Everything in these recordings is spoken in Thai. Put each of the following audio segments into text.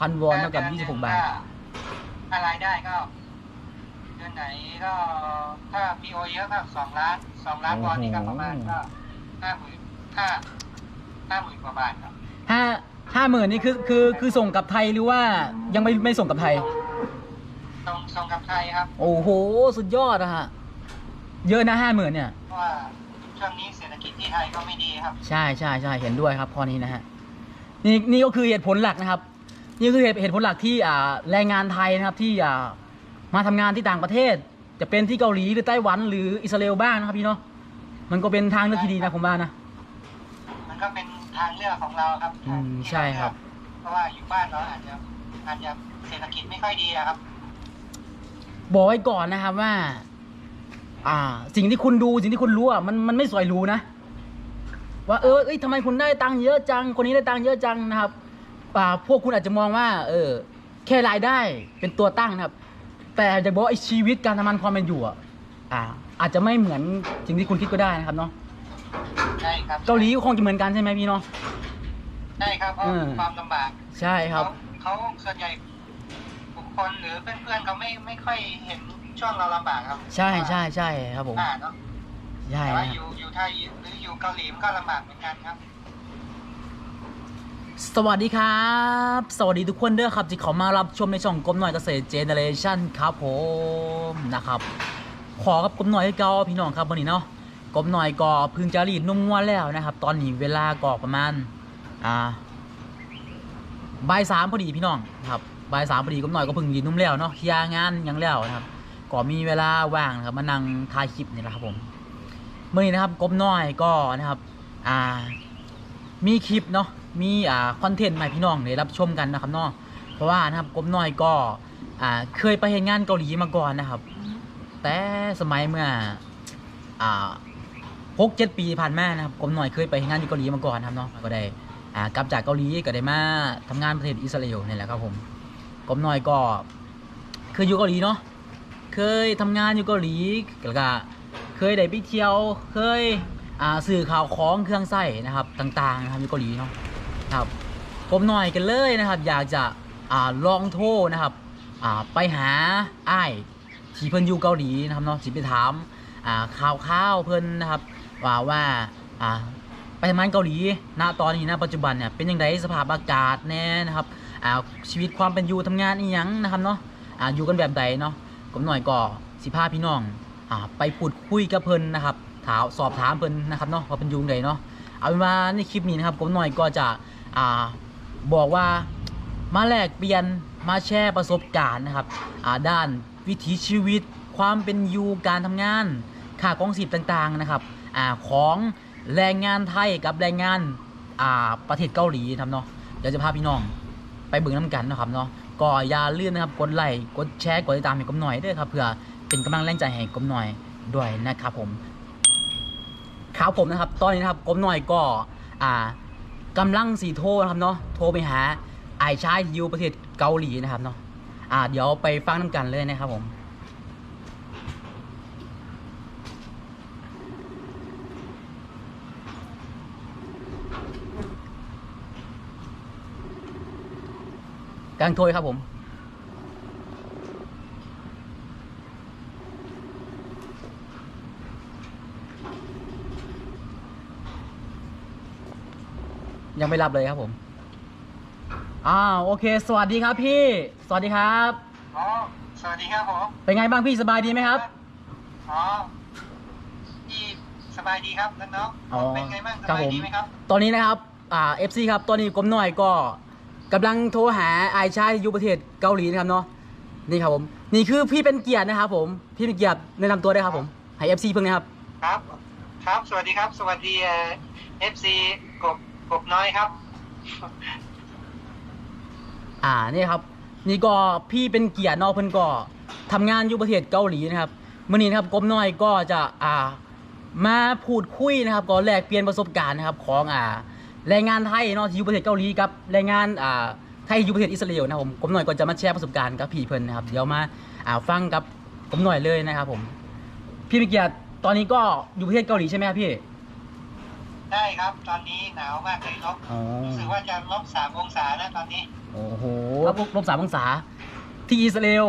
พันวอนเท่ากับยี่สิบหกบาท ถ้ารายได้ก็เดือนไหนก็ถ้า PO เยอะก็สองล้านสองล้านวอนนี่ก็ประมาณก็ห้าหมื่นห้าห้าหมื่นกว่าบาทครับห้าห้าหมื่นนี่คือคือคือส่งกลับไทยหรือว่ายังไม่ไม่ส่งกลับไทย ส่งส่งกับไทยครับ โอ้โห สุดยอดอะฮะเยอะนะห้าหมื่นเนี่ยเพราะว่าช่วงนี้เศรษฐกิจที่ไทยก็ไม่ดีครับ ใช่ใช่ใช่เห็นด้วยครับข้อนี้นะฮะนี่นี่ก็คือเหตุผลหลักนะครับ นี่คือเหตุเหตุผลหลักที่อ่าแรงงานไทยนะครับที่อ่ามาทำงานที่ต่างประเทศ จะเป็นที่เกาหลีหรือไต้หวันหรืออิสราเอลบ้างนะครับพี่เนาะมันก็เป็นทางเลือกที่ดีนะผมว่านะมันก็เป็นทางเลือกของเราครับอืมที่ใช่ครับ เพราะว่าอยู่บ้านเราอาจจะอาจจะเศรษฐกิจไม่ค่อยดีอะครับ บอกไว้ก่อนนะครับว่า อ่า สิ่งที่คุณดูสิ่งที่คุณรู้อะมันมันไม่สวยหรูนะว่าเออเอ้ยทำไมคุณได้ตังค์เยอะจัง คนนี้ได้ตังค์เยอะจังนะครับ อ่าพวกคุณอาจจะมองว่า เออ แค่รายได้เป็นตัวตั้งนะครับ แต่จะบอกว่าไอ้ชีวิตการทำงานความเป็นอยู่อะอ่า อาจจะไม่เหมือนสิ่งที่คุณคิดก็ได้นะครับเนาะใช่ครับเกาหลีก็คงจะเหมือนกันใช่ไหมพี่เนาะ ใช่ครับเพราะอืมความลำบากใช่ครับ เขาเขาส่วนใหญ่บุคคลหรือเพื่อนๆเขาไม่ไม่ค่อยเห็นช่วงเราลำบากครับใช่ใช่ใช่ครับผมอ่าเนาะใช่แต่นะว่าคอรับยู่อยู่ไทยหรืออยู่เกาหลีมันก็ลำบากเหมือนกันครับ สวัสดีครับ สวัสดีทุกคนด้วยครับที่เขามารับชมในช่องกลมหน่อยเกษตรเจเนเรชันครับผมนะครับขอกับกลมหน่อยให้เกาพี่น้องครับวันนี้เนาะกลมหน่อยก็พึ่งจะรีดนุ่มงวนแล้วนะครับ ตอนนี้เวลาก็ประมาณอ่าบ่ายสามพอดีพี่น้องครับบ่ายสามพอดีกลมหน่อยก็พึ่งรีดนุ่มแล้วเนาะเคลียร์งานยังแล้วนะครับก็มีเวลาว่างนะครับมานั่งถ่ายคลิปนี่แหละครับผมเมื่อนี้นะครับกลมน้อยก็นะครับอ่า มีคลิปเนาะมีอ่าคอนเทนต์ใหม่พี่น้องได้รับชมกันนะครับเนาะเพราะว่านะครับกบน้อยก็อ่าเคยไปเห็นงานเกาหลีมาก่อนนะครับ แต่สมัยเมื่ออ่าหกเจ็ดปีผ่านมานะครับกบน้อยเคยไปเฮ็ดงานที่เกาหลีมาก่อนนะครับเนาะก็ได้อ่ากลับจากเกาหลีก็ได้มาทำงานประเทศอิสราเอลนี่แหละครับผมกบน้อยก็เคยอยู่เกาหลีเนาะเคยทำงานอยู่เกาหลีแล้วก็เคยได้ไปเที่ยวเคย สื่อข่าวของเครื่องใส้นะครับต่างๆนะครับอยู่เกาหลีเนาะครับผมหน่อยกันเลยนะครับ อยากจะอลองโทรนะครับไปหาอ้ายที่เพิ่นอยู่เกาหลีนะครับเนาะสิไปถามข่าวข่าวเพิ่นนะครับว่าว่าไปทำงานเกาหลีณตอนนี้ณปัจจุบันเนี่ยเป็นยังไงสภาพอากาศแน่นะครับชีวิตความเป็นอยู่ทำงานอีหยังนะครับเนาะอยู่กันแบบใดเนาะผมหน่อยก็สิพาพี่น้องอไปพูดคุยกับเพิ่นนะครับ ถามสอบถามเพิ่นนะครับเนาะว่าเป็นยุงใดเนาะเอาเป็นว่าในคลิปนี้นะครับผมหน่อยก็จะอ่าบอกว่ามาแลกเปลี่ยนมาแชร์ประสบการณ์นะครับอ่าด้านวิถีชีวิต ความเป็นอยู่การทำงานค่ากองสิบต่างๆนะครับอ่าของแรงงานไทยกับแรงงานอ่าประเทศเกาหลีนะครับเนาะเดี๋ยวจะพาพี่น้องไปเบิ่งน้ำกันนะครับเนาะก็อย่าลืมนะครับกดไลค์กดแชร์กดติดตามให้กมหน่อยด้วยครับเพื่อเป็นกำลังแรงใจให้กมหน่อยด้วยนะครับผม ครับผมนะครับ ตอนนี้นะครับกมหน่อยก็อ่ากำลังสีโทรนะครับเนาะโทรไปหาไอชายที่อยู่ประเทศเกาหลีนะครับเนาะอ่าเดี๋ยวไปฟังน้ำกันเลยนะครับผมกำลังโทรครับผม ยังไม่รับเลยครับผมอ่าโอเค สวัสดีครับพี่ สวัสดีครับ อ๋อ สวัสดีครับผม เป็นไงบ้างพี่สบายดีไหมครับ อ๋อพี่สบายดีครับน้องอ๋อๆเป็นไงบ้างสครับบายผมดีไหมครับ ตอนนี้นะครับ อ่า FC ครับ ตอนนี้กลมหน่อยก็กำลังโทรหาไอายชายที่อยู่ประเทศเกาหลีนะครับเนาะ นี่ครับผม นี่คือพี่เป็นเกียรตินะครับผม พี่เป็นเกียรติแนะนำตัวได้วยครับผมให้ FC เพิ่งนะครับ ครับ ครับ สวัสดีครับ สวัสดีเอฟซีกบ กบน้อยครับ อ่านี่ครับ นี่ก็พี่เป็นเกียรตินอกเพิ่นก็ทำงานอยู่ประเทศเกาหลีนะครับมื่อนี้นะครับกรมน้อยก็จะอ่ามาพูดคุยนะครับ ก็แลกเปลี่ยนประสบการณ์นะครับของอ่าแรงงานไทยเนาะที่อยู่ประเทศเกาหลีกับแรงงานอ่าไทยอยู่ประเทศอิสราเอลนะครับผมกรมน้อยก็จะมาแชร์ประสบการณ์กับพี่เพิ่นนะครับเดี๋ยวมาอ่าฟังกับกรมน้อยเลยนะครับผม พี่เป็นเกียรติตอนนี้ก็อยู่ประเทศเกาหลีใช่ไหมครับพี่ ได้ครับ ตอนนี้หนาวมากเลยลบอ๋อรู้สึกว่าจะลบสามองศานะตอนนี้ โอ้โหลบลบสามองศา ที่อิสราเอล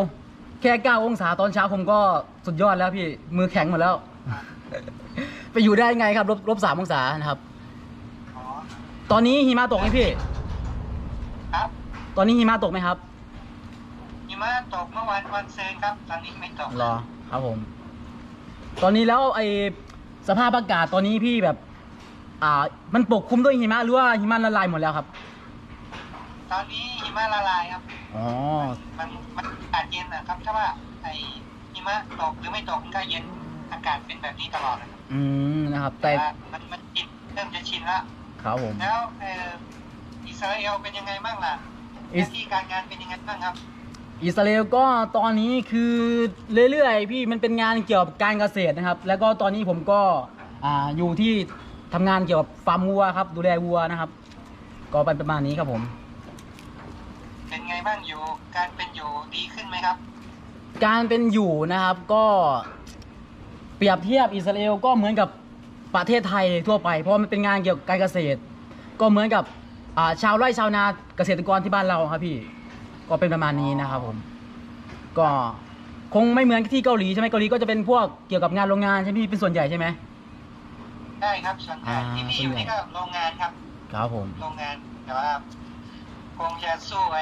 แค่เก้าองศาตอนเช้าผมก็สุดยอดแล้วพี่มือแข็งหมดแล้ว ไปอยู่ได้ไงครับลบลบสามองศานะครับ อ๋อ ตอนนี้หิมะตกไหมพี่ ครับตอนนี้หิมะตกไหมครับหิมะตกเมื่อวันวันเซนครับ ตอนนี้ไม่ตกรอครับผม ตอนนี้แล้วไอสภาพอากาศตอนนี้พี่แบบ อ่ามันปกคลุมด้วยหิมะหรือว่าหิมะละลายหมดแล้วครับ ตอนนี้หิมะละลายครับ อ๋อ มันมันอากาศเย็นนะครับ ถ้าว่าไอหิมะตกหรือไม่ตกมันก็เย็นอากาศเป็นแบบนี้ตลอดนะครับอืมนะครับแต่ว่ามันมันชินเริ่มจะชินแล้วครับผม แล้วเอออิสราเอลเป็นยังไงบ้างล่ะหอิส น้าที่การงานเป็นยังไงบ้างครับ อิสราเอลก็ตอนนี้คือเรื่อยๆพี่มันเป็นงานเกี่ยวกับการเกษตรนะครับ แล้วก็ตอนนี้ผมก็อ่าอยู่ที่ ทำงานเกี่ยวกับฟาร์มวัวครับ ดูแลวัวนะครับ ก็เป็นประมาณนี้ครับผม เป็นไงบ้างอยู่ การเป็นอยู่ดีขึ้นไหมครับ การเป็นอยู่นะครับก็เปรียบเทียบอิสราเอลก็เหมือนกับประเทศไทยทั่วไป เพราะมันเป็นงานเกี่ยวกับการเกษตร ก็เหมือนกับอ่าชาวไร่ชาวนาเกษตรกรที่บ้านเราครับพี่ก็เป็นประมาณนี้นะครับผม ก็คงไม่เหมือนที่เกาหลีใช่ไหมเกาหลีก็จะเป็นพวกเกี่ยวกับงานโรงงานใช่ไหมพี่เป็นส่วนใหญ่ใช่ไหม ได้ครับส่วนใหญ่อ่าที่พี่อยู่ส่วนใหญ่ นี่ก็โรงงานครับ ครับผม โรงงานแต่ว่าคงจะสู้ไอ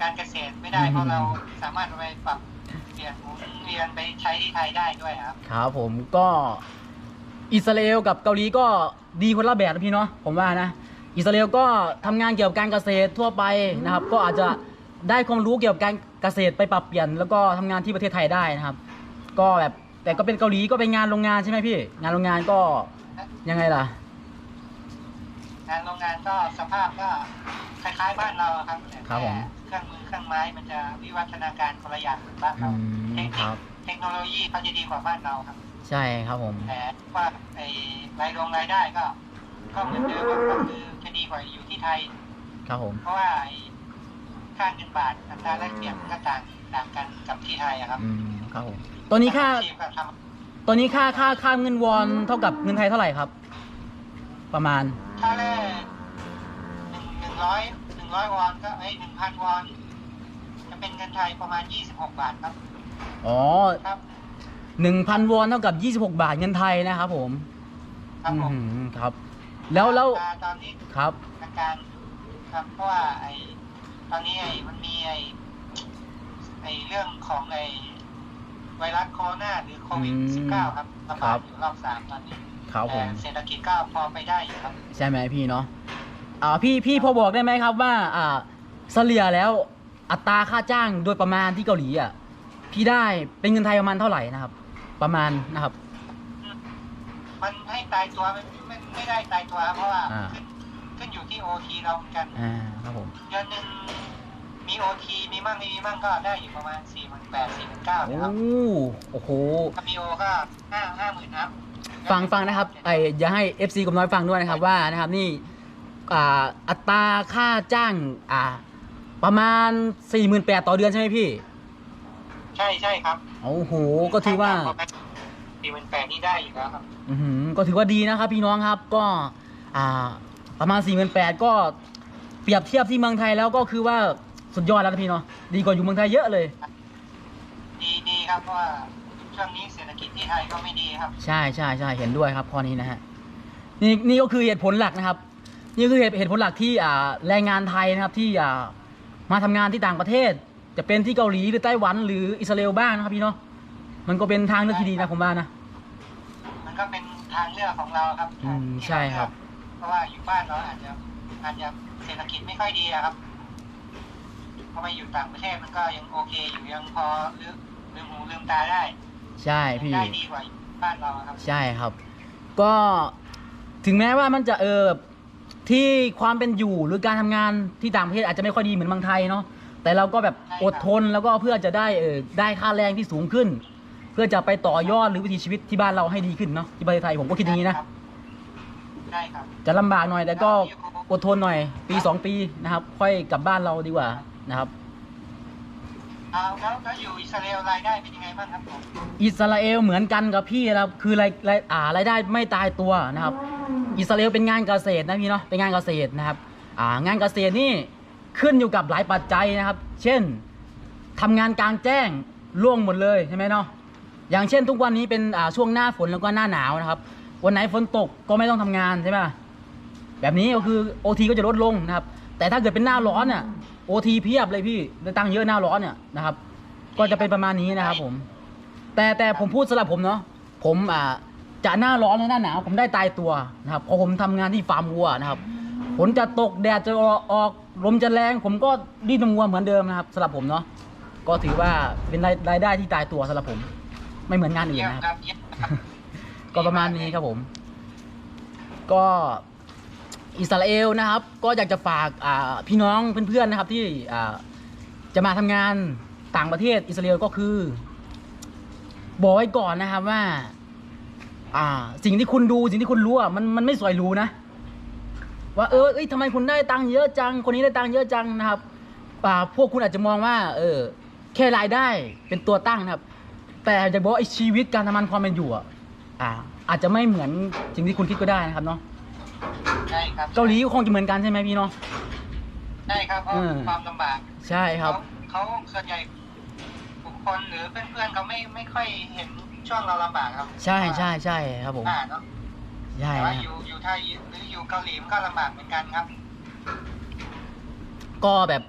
การเกษตรไม่ได้อืม เพราะเราสามารถเอาไปปรับเปลี่ยนหมุนเวียนไปใช้ที่ไทยได้ด้วยครับ ครับผมก็อิสราเอลกับเกาหลีก็ดีคนละแบบนะพี่เนาะผมว่านะ อิสราเอลก็ทำงานเกี่ยวกับการเกษตรทั่วไปนะครับ ก็อาจจะได้ความรู้เกี่ยวกับการเกษตรไปปรับเปลี่ยน แล้วก็ทำงานที่ประเทศไทยได้นะครับ ก็แบบแต่ก็เป็นเกาหลีก็เป็นงานโรงงานใช่ไหมพี่ งานโรงงานก็ ยังไงล่ะงานโรงงานก็สภาพก็คล้ายๆบ้านเราครับแต่ครับผม เครื่องมือเครื่องไม้มันจะวิวัฒนาการคนละอย่างกับบ้านอืเรามเทคคนิรัคบเทคโนโลยีเขาจะดีกว่าบ้านเราครับ ใช่ครับผม แต่ว่าไอ้รายลงรายได้ก็ ก็เหมือนเดิมครับก็คือจะดีกว่าอยู่ที่ไทย ครับผม เพราะว่าไอ้ค่าเงินบาทอัตราแลกเปลี่ยนมันก็ต่างต่างกันกับที่ไทยอะครับอืมครับผมตอนนี้ค่าอาชีพก็ท ตอนนี้ค่าค่าค่าเงินวอนเท่ากับเงินไทยเท่าไหร่ครับ ประมาณำค่าแรกหนึ่งหนึ่งร้อยหนึ่งร้อยวอนก็ไอ้หนึ่งพันวอนจะเป็นเงินไทยประมาณยี่สิบหกบาทครับอ๋อครับหนึ่งพันวอนเท่ากับยี่สิบหกบาทเงินไทยนะครับผมครับผมอืมครับ แล้วแล้วราคาตอนนี้ครับอาการครับเพราะว่าไอ้ตอนนี้ไอ้มันมีไอ้ไอ้เรื่องของไอ้ ไวรัสโคโรนาหรือโควิดอืมสิบเก้าครับระครับาบดอยู่รอบสามตอนนี้ครับผแต่มเศรษฐกิจก็พอไปได้อยู่ครับ ใช่ไหมพี่เนาะอ่าพี่พี่พอบอกได้ไหมครับว่าอ่าเฉลี่ยแล้วอัตราค่าจ้างโดยประมาณที่เกาหลีอะพี่ได้เป็นเงินไทยประมาณเท่าไหร่นะครับ ประมาณนะครับ มันให้ตายตัวมันไม่ไม่ได้ตายตัวครับเพราะว่าอ่าขึ้นขึ้นอยู่ที่โอทีเราเหมือนกันอ่าครับผมเดือนหนึ่ง มีโอทีมีมั่งไม่มีมั่งก็ได้อยู่ประมาณสี่หมื่นแปดสี่หมื่นเก้าโอ้นะครับ โอ้โห ถ้ามีโอก็ห้าห้าหมื่นครับฟังฟังนะครับไออย่าให้ FC กับน้อยฟังด้วยนะครับว่านะครับนี่อ่าอัตราค่าจ้างอ่าประมาณ 48,000ต่อเดือนใช่ไหมพี่ ใช่ใช่ครับโอ้โห ก็ถือว่า สี่หมื่นแปดนี่ได้อยู่แล้วครับ อือหือก็ถือว่าดีนะครับพี่น้องครับก็อ่าประมาณ48,000ก็เปรียบเทียบที่เมืองไทยแล้วก็คือว่า สุดยอดแล้วนะพี่เนาะดีกว่าอยู่เมืองไทยเยอะเลย ดีดีครับเพราะว่าช่วงนี้เศรษฐกิจที่ไทยก็ไม่ดีครับ ใช่ใช่ใช่เห็นด้วยครับข้อนี้นะฮะนี่นี่ก็คือเหตุผลหลักนะครับ นี่คือเหตุเหตุผลหลักที่อ่าแรงงานไทยนะครับที่อ่ามาทำงานที่ต่างประเทศ จะเป็นที่เกาหลีหรือไต้หวันหรืออิสราเอลบ้างนะครับพี่เนาะมันก็เป็นทางเลือกที่ดีนะผมว่านะ มันก็เป็นทางเลือกของเราครับอืมที่เาใช่ครับเลือกเพราะว่าอยู่บ้านเราอาจจะอาจจะเศรษฐกิจไม่ค่อยดีอะครับ พอไปอยู่ต่างประเทศมันก็ยังโอเคอยู่ยังพอลืมลืมหูลืมตาได้ใช่พี่ ได้ดีกว่าอยู่บ้านเราอะครับ ใช่ครับ ก็ถึงแม้ว่ามันจะเออแบบที่ความเป็นอยู่หรือการทำงานที่ต่างประเทศอาจจะไม่ค่อยดีเหมือนเมืองไทยเนาะแต่เราก็แบบอดทนแล้วก็เพื่อจะได้เออได้ค่าแรงที่สูงขึ้น เพื่อจะไปต่อยอดหรือวิถีชีวิตที่บ้านเราให้ดีขึ้นเนาะที่ประเทศไทยผมก็คิดอย่างนี้นะได้ครับ จะลำบากหน่อยแต่ก็อดทนหน่อยปีสองปีนะครับ ค่อยกลับบ้านเราดีกว่า นะครับเอาแล้วแล้วอยู่อิสราเอลรายได้เป็นยังไงบ้างครับผมอิสราเอลเหมือนกันกับพี่นะครับคือรายรายอ่ารายได้ไม่ตายตัวนะครับ อิสราเอลเป็นงานเกษตรนะพี่เนาะเป็นงานเกษตรนะครับอ่างานเกษตรนี่ขึ้นอยู่กับหลายปัจจัยนะครับ เช่นทำงานกลางแจ้งล่วงหมดเลยใช่ไหมเนาะอย่างเช่น ทุกวันนี้เป็นอ่าช่วงหน้าฝนแล้วก็หน้าหนาวนะครับ วันไหนฝนตกก็ไม่ต้องทำงานใช่ไหมแบบนี้ก็คือโอทีก็จะลดลงนะครับ แต่ถ้าเกิดเป็นหน้าร้อนเนี่ยโอ ทีเพียบเลยพี่ได้ตังค์เยอะหน้าร้อนเนี่ยนะครับ ก็จะเป็นประมาณนี้นะครับผม แต่แต่ผมพูดสำหรับผมเนาะผมอ่าจะหน้าร้อนหรือหน้าหนาวผมได้ตายตัวนะครับเพราะผมทำงานที่ฟาร์มวัวนะครับฝนจะตกแดดจะออกลมจะแรง ผมก็ดิ้นวัวเหมือนเดิมนะครับสำหรับผมเนาะก็ถือว่าเป็นรายรายได้ที่ตายตัวสำหรับผม ไม่เหมือนงานอื่นเยี่ยมนะครับครับเยี่ยมครับ ก็ประมาณนี้ครับผม ก็ อิสราเอลนะครับ ก็อยากจะฝากพี่น้องเพื่อนๆนะครับที่จะมาทำงานต่างประเทศอิสราเอลก็คือ บอกไว้ก่อนนะครับว่า อ่า สิ่งที่คุณดูสิ่งที่คุณรู้อะมันมันไม่สวยรู้นะ ว่าเออเอ้ยทำไมคุณได้ตังค์เยอะจัง คนนี้ได้ตังค์เยอะจังนะครับอ่าพวกคุณอาจจะมองว่า เออ แค่รายได้เป็นตัวตั้งนะครับ แต่จะบอกไอ้ชีวิตการทำงานความเป็นอยู่อะอาจจะไม่เหมือนสิ่งที่คุณคิดก็ได้นะครับเนาะ ใช่ครับเกาหลีก็คงจะเหมือนกันใช่ไหมพี่เนาะ ใช่ครับเพราะเออ ความลำบากใช่ครับ เขาเขาส่วนใหญ่บุคคลหรือเพื่อนๆเขาไม่ไม่ค่อยเห็นช่วงเราลำบากครับใช่ใช่ใช่ครับผมอ่าเนาะใช่แต่ว่านะอยู่อยู่ไทยหรืออยู่เกาหลีมันก็ลำบากเหมือนกันครับ ก็แบบ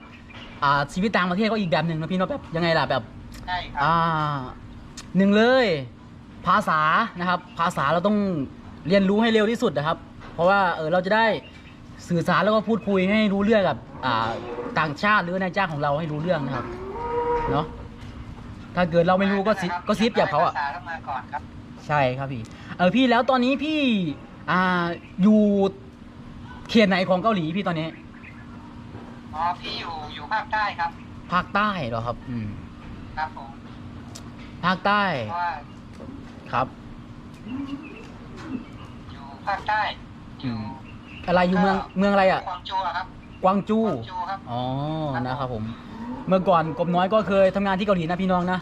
อ่าชีวิตต่างประเทศก็อีกแบบหนึ่งนะพี่เนาะแบบยังไงล่ะแบบ ใช่ครัอ่าหนึ่งเลย ภาษานะครับ ภาษาเราต้องเรียนรู้ให้เร็วที่สุดนะครับ เพราะว่าเออเราจะได้สื่อสารแล้วก็พูดคุยให้รู้เรื่องกับอ่าต่างชาติหรือนายจ้างของเราให้รู้เรื่องนะครับเนาะถ้าเกิดเราไม่รู้ก็ซิก็ซิปแบบเขาอะภาษาต้องมาก่อนครับ ใช่ครับพี่ เออพี่แล้วตอนนี้พี่อ่าอยู่เขตไหนของเกาหลีพี่ตอนนี้อ๋อ พี่อยู่อยู่ภาคใต้ครับ ภาคใต้เหรอครับ อืมครับผม ภาคใต้เพราะว่าครับ อยู่ภาคใต้ อยู่อะไรอยู่เมืองเมืองอะไรอะกวางโจวอะครับกวางจูกวางโจวครับ อ๋อนะครับผม เมื่อก่อนกบน้อยก็เคยทำงานที่เกาหลีนะพี่น้องนะ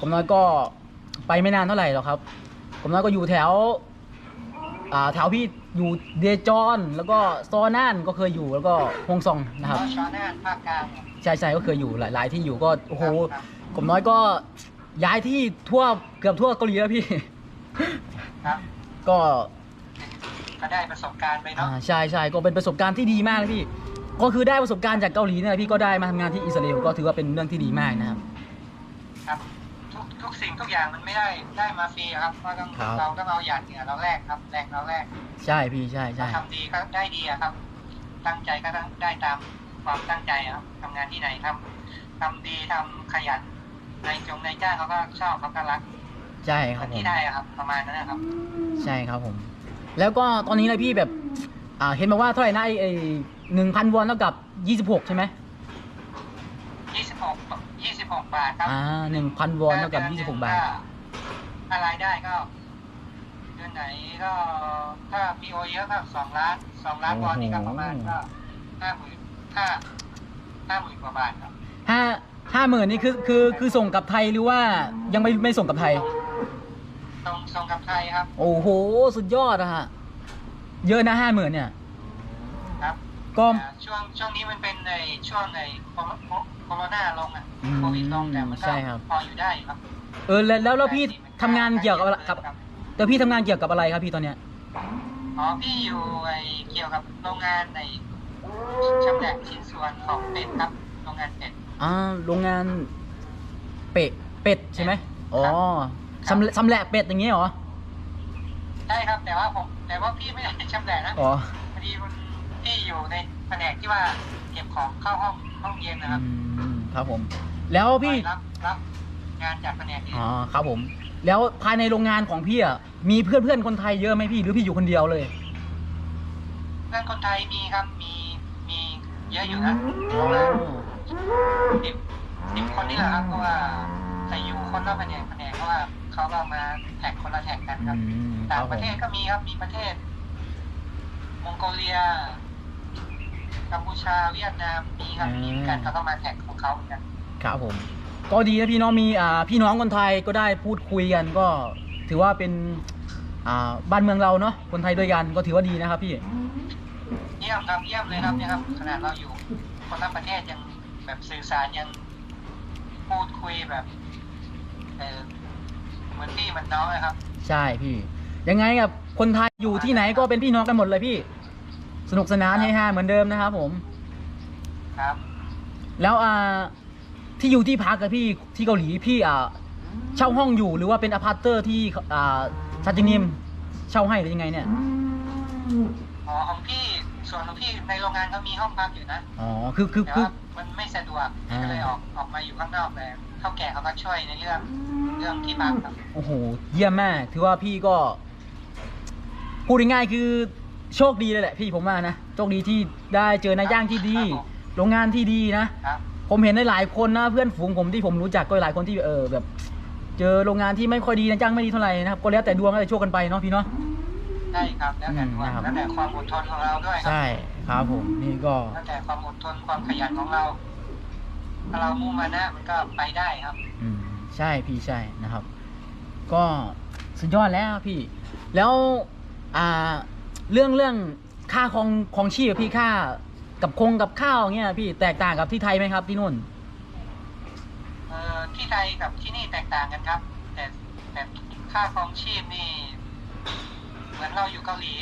กบน้อยก็ไปไม่นานเท่าไหร่หรอกครับกบน้อยก็อยู่แถวอ่าแถวพี่อยู่เดจอนแล้วก็ซอน่านก็เคยอยู่แล้วก็ฮงซองนะครับชอน่านภาคกลางใช่ใช่ก็เคยอยู่หลายหลายที่อยู่ก็โอ้โหครับกบน้อยก็ย้ายที่ทั่วเกือบทั่วเกาหลีแล้วพี่ครับก็ ก็ได้ประสบการณ์ไปอ่าเนาะใช่ใช่ก็เป็นประสบการณ์ที่ดีมากเลยพี่ ก็คือได้ประสบการณ์จากเกาหลีเนี่ยแหละพี่ก็ได้มาทำงานที่อิสราเอลก็ถือว่าเป็นเรื่องที่ดีมากนะครับ ครับ ทุกทุกสิ่งทุกอย่างมันไม่ได้ได้มาฟรีครับก็ต้องครับ เราต้องเอาหยาดเหงื่อเราแรกครับแรงเราแรกใช่พี่ใช่ใช่ทำดีก็ได้ดีอะครับ ตั้งใจก็ต้องได้ตามความตั้งใจอะครับทำงานที่ไหนทำทำดีทำขยันนายจงนายจ้างเขาก็ชอบเขาก็รักใช่คครับนผมที่ได้อะครับ ประมาณนั้นนะครับ ใช่ครับผม แล้วก็ตอนนี้เลยพี่แบบอ่าเห็นบอกว่าเท่าไหร่นะไอไอหนึ่งพันวอนเท่ากับยี่สิบหกใช่ไหมยี่สิบหกยี่สิบหกบาทครับอ่าหนึ่งพันวอนเท่ากับยี่สิบหกบาทถ้ารายได้ก็เดือนไหนก็ถ้าพีโอเยอะก็สองล้านสองล้านวอนนี่ก็ประมาณก็ห้าหมื่นห้าห้าหมื่นกว่าบาทครับห้าห้าหมื่นนี่คือคือคือส่งกลับไทยหรือว่ายังไม่ไม่ส่งกลับไทย ส่งส่งกับไทยครับโอ้โห สุดยอดอะฮะ เยอะนะห้าหมื่นเนี่ย ครับก็อ่าช่วงช่วงนี้มันเป็นในช่วงในโคโรโคโรนาลงอะอืมโควิดลงแต่มันก็ใช่ครับ พออยู่ได้ครับเออแล้วแล้วแล้วพี่ทำงานเกี่ยวกับอะไรครับแต่พี่ทำงานเกี่ยวกับอะไรครับพี่ตอนเนี้ย อ๋อพี่อยู่ไอเกี่ยวกับโรงงานในชำแหละชิ้นส่วนของเป็ดครับโรงงานเป็ด อ่าโรงงานเป็ดเป็ดใช่ไหมอ๋อ ครับสำเร็จสำแหละเป็ดอย่างเงี้ยเหรอ ใช่ครับ แต่ว่าผม แต่ว่าพี่ไม่ได้ชำแหละนะอ๋อพอดีคุณพี่อยู่ในแผนกที่ว่าเก็บของเข้าห้องห้องเย็นนะครับอืมครับผม แล้วพี่คอยรับรับงานจากแผนกนี้อ๋อครับผม แล้วภายในโรงงานของพี่อะมีเพื่อนเพื่อนๆคนไทยเยอะไหมพี่หรือพี่อยู่คนเดียวเลย เพื่อนคนไทยมีครับมีมีเยอะอยู่นะอ๋อสิบสิบคนนี่แหละครับเพราะว่าใครอยู่คนละแผนกแผนกเพราะว่า เขาก็มาแท็กคนละแท็กกันครับ อืมคต่ารังบประผมเทศก็มีครับ มีประเทศมองโกเลีย กัมพูชา เวียดนาม มีครับ มีเหมือนกันเขาก็มาแท็กของเขาเหมือนกัน ครับผม ก็ดีนะพี่น้องมีอ่าพี่น้องคนไทยก็ได้พูดคุยกันก็ถือว่าเป็นอ่าบ้านเมืองเราเนาะคนไทยด้วยกันก็ถือว่าดีนะครับพี่ เยี่ยมครับเยี่ยมเลยครับเนี่ยครับ ขนาดเราอยู่คนละประเทศยังแบบสื่อสารยังพูดคุยแบบเออ เหมือนพี่เหมือนน้องนะครับ ใช่พี่ ยังไงกับคนไทยอยู่ที่ไหนก็เป็นพี่น้องกันหมดเลยพี่ สนุกสนานเฮฮาเหมือนเดิมนะครับผม ครับ แล้วอ่าที่อยู่ที่พักกับพี่ที่เกาหลีพี่อ่าเช่าห้องอยู่หรือว่าเป็นอพาร์ตเตอร์ที่อ่าชาจินิมเช่าให้หรือยังไงเนี่ย อ๋อของพี่ส่วนของพี่ในโรงงานเขามีห้องพักอยู่นะ อ๋อ คือคือแต่คือว่า มันไม่สะดวกพี่ก็เลยออกออกมาอยู่ข้างนอกแต่เท่าแก่เขาก็ช่วยในเรื่องเรื่องที่พักครับ โอ้โห เยี่ยมมาก ถือว่าพี่ก็ พูดง่ายๆคือโชคดีเลยแหละพี่ผมว่านะ โชคดีที่ได้เจอนายย่างที่ดี ครับผม โรงงานที่ดีนะ ครับ ผมเห็นหลายๆคนนะเพื่อนฝูงผมที่ผมรู้จักก็หลายคนที่เออแบบ เจอโรงงานที่ไม่ค่อยดีนะจ้างไม่ดีเท่าไหร่นะครับก็แล้วแต่ดวงแล้วแต่โชคกันไปเนาะพี่เนาะใช่ครับ แล้วแต่ดวงอืมนะครับ แล้วแต่ความอดทนของเราด้วยครัใช่ ครับผมนี่ก็แล้วแต่ความอดทนความขยันของเราถ้าเรามุ่งมานะมันก็ไปได้ครับ อืมใช่พี่ใช่นะครับ ก็สุดยอดแล้วพี่ แล้วอ่าเรื่องเรื่องค่าของของชีพอะพี่ค่ากับคงกับข้าวเงี้ยพี่แตกต่างกับที่ไทยไหมครับ ที่นู่นเอ่อที่ไทยกับที่นี่แตกต่างกันครับ แต่แต่ค่าครองชีพนี่เหมือนเราอยู่เกาหลี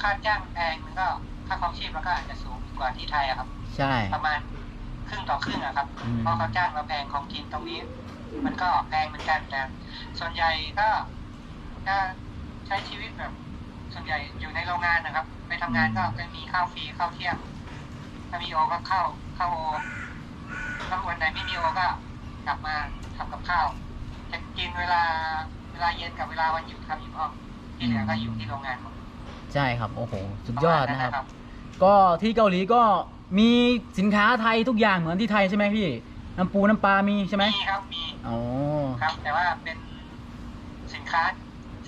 ค่าจ้างแพงมันก็ ค่าครองชีพมันก็อาจจะสูงกว่าที่ไทยอะครับ ใช่ ประมาณครึ่งต่อครึ่งอะครับอืม เพราะเขาจ้างเราแพงของกินตรงนี้ มันก็แพงเหมือนกันแต่ส่วนใหญ่ก็ก็ใช้ชีวิตแบบ ส่วนใหญ่อยู่ในโรงงานนะครับ ไปทำงานก็จะมีข้าวฟรีข้าวเที่ยงถ้ามีโอก็เข้าเข้าโอถ้าวันไหนไม่มีโอก็กลับมาทำกับข้าวจะกินเวลาเวลาเย็นกับเวลาวันหยุดครับอยู่ห้องที่เหลือก็อยู่ที่โรงงานหมด ใช่ครับโอ้โหสุดยอดปมาณนะครับ ก็ที่เกาหลีก็มีสินค้าไทยทุกอย่างเหมือนที่ไทยใช่ไหมพี่ น้ำปูน้ำปลามีใช่ไหมมีครับมีอ๋อครับ แต่ว่าเป็นสินค้า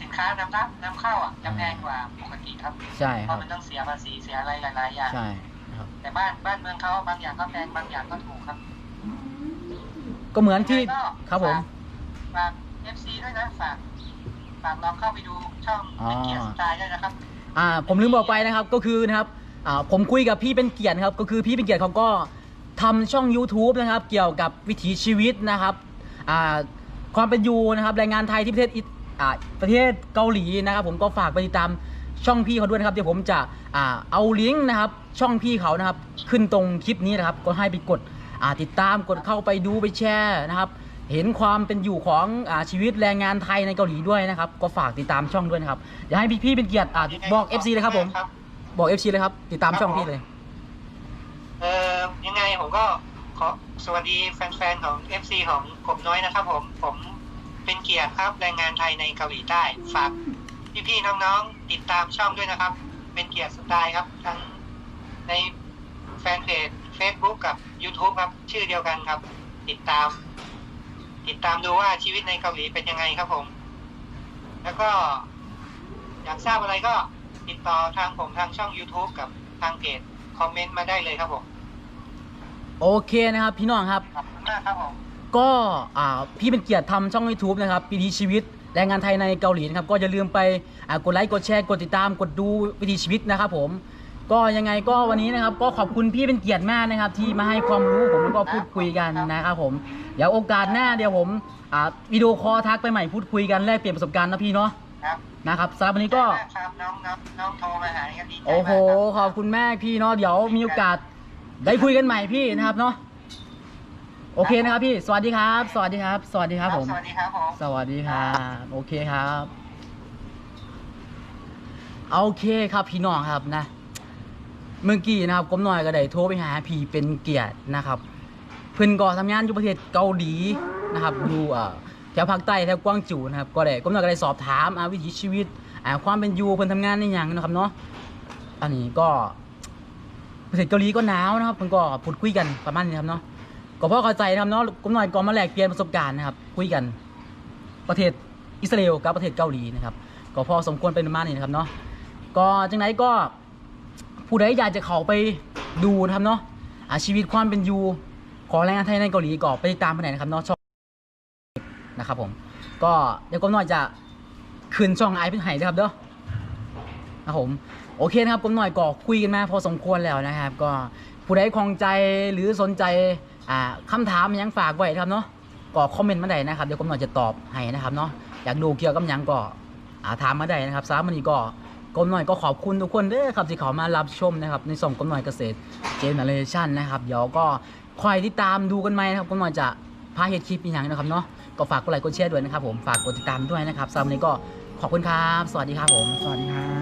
สินค้านำรับนำเข้าอะจะแพงกว่าปกติครับใช่เพครัราะบมันต้องเสียภาษีเสียอะไรหลายๆอย่างใช่นะครับแต่บ้านบ้านเมืองเขาบางอย่างก็แพงบางอย่างก็ถูกครับ ก็เหมือนที่ยังไงก็ครับผมฝากฝากเอฟซีด้วยนะฝากฝากลองเข้าไปดูช่องอ๋อเป็นเกียร์สไตล์ด้วยนะครับ อ่าผมลืมบอกไปนะครับก็คือนะครับอ่าผมคุยกับพี่เป็นเกียรติครับก็คือพี่เป็นเกียรติเขาก็ทำช่อง YouTube นะครับเกี่ยวกับวิถีชีวิตนะครับอ่าความเป็นอยู่นะครับแรงงานไทยที่ประเทศอิอ่าประเทศเกาหลีนะครับ ผมก็ฝากไปติดตามช่องพี่เขาด้วยนะครับเดี๋ยวผมจะอ่าเอาลิงก์นะครับช่องพี่เขานะครับขึ้นตรงคลิปนี้นะครับก็ให้ไปกดอ่าติดตามกดเข้าไปดูไปแชร์นะครับ เห็นความเป็นอยู่ของอาชีวิตแรงงานไทยในเกาหลีด้วยนะครับ ก็ฝากติดตามช่องด้วยนะครับอยากให้พี่ๆเป็นเกียรติอ่าบอก FC เลยครับผม บอก FC เลยครับ ติดตามช่องพี่เลย เออยังไงผมก็ขอสวัสดีแฟนๆของ FC ของผมน้อยนะครับ ผมผมเป็นเกียรติครับแรงงานไทยในเกาหลีใต้ฝากพี่ๆน้องๆติดตามช่องด้วยนะครับ เป็นเกียรติสไตล์ครับทั้งในแฟนเพจ Facebook กับ YouTube ครับ ชื่อเดียวกันครับ ติดตาม ติดตามดูว่าชีวิตในเกาหลีเป็นยังไงครับผม แล้วก็อยากทราบอะไรก็ติดต่อทางผมทางช่อง YouTube กับทางเพจคอมเมนต์มาได้เลยครับผม โอเคนะครับพี่น้องครับ ขอบคุณมากครับผม ก็อ่าพี่เป็นเกียรติทำช่อง YouTube นะครับวิถีชีวิตแรงงานไทยในเกาหลีนะครับก็อย่าลืมไปอ่ากดไลค์กดแชร์กดติดตามกดดูวิถีชีวิตนะครับผม ก็ยังไงก็วันนี้นะครับก็ขอบคุณพี่เป็นเกียรติมากนะครับ ที่มาให้ความรู้ผมแล้วก็พูดคุยกันนะครับผมเดี๋ยวโอกาสหน้าเดี๋ยวผมอ่าวิดีโอคอลทักไปใหม่พูดคุยกันแลกเปลี่ยนประสบการณ์นะพี่เนาะครับนะครับสำหรับวันนี้ก็ขอบคุณมากครับน้องน้องน้องโทรมาหากันดีใจโอ้โหมากครับขอบคุณแม่พี่เนาะเดี๋ยวมีโอกาสได้คุยกันใหม่พี่นะครับเนาะโอเคนะครับพี่ สวัสดีครับ สวัสดีครับ สวัสดีครับผม สวัสดีครับผม สวัสดีครับโอเคครับ โอเคครับพี่น้องครับนะ เมื่อกี้นะครับก้มหน่อยก็ได้โทรไปหาพี่เป็นเกียรตินะครับ เพิ่นก็ทำงานอยู่ประเทศเกาหลีนะครับอยู่แถวภาคใต้แถวกวางจูนะครับก็ได้ก้มหน่อยก็ได้สอบถามวิถีชีวิตความเป็นอยู่เพิ่นทำงานในหยังนะครับเนาะอันนี้ก็ประเทศเกาหลีก็หนาวนะครับเพิ่นก็พูดคุยกันประมาณนี้ครับเนาะก็พอเข้าใจนะครับเนาะก้มหน่อยก็มาแลกเปลี่ยนประสบการณ์นะครับคุยกันประเทศอิสราเอลกับประเทศเกาหลีนะครับก็พอสมควรเป็นประมาณนี้นะครับเนาะก็จังไหนก็ ผู้ใดอยากจะเข้าไปดูนะครับเนาะอาชีวิตความเป็นอยู่ของแรงงานไทยในเกาหลีก็ไปติดตามไปไหนนะครับเนาะช่องนะครับผมก็เดี๋ยวก้มหน่อยจะคืนช่องไอเป็นไห้นะครับเด้อนะผมโอเคนะครับก้มหน่อยก็คุยกันมาพอสมควรแล้วนะครับ ก็ผู้ใดคลองใจหรือสนใจอ่าคำถามยังฝากไว้ครับเนาะก็คอมเมนต์มาได้นะครับเดี๋ยวกำหนดจะตอบให้นะครับเนาะอยากดูเกี่ยวกับยังก็อ่าถามมาได้นะครับสามวันนี้ก็ กลมหน่อยก็ขอบคุณทุกคนเด้อครับที่เขามารับชมนะครับในส่องกลมหน่อยเกษตรเจเนอเรชันนะครับเดี๋ยวก็คอยติดตามดูกันไหมนะครับกลมหน่อยจะพาเฮ็ดคลิปอีกอย่างนะครับเนาะก็ฝากกดไลค์กดแชร์ด้วยนะครับผมฝากกดติดตามด้วยนะครับสำหรับวันนี้ก็ขอบคุณครับ สวัสดีครับผม สวัสดีครับ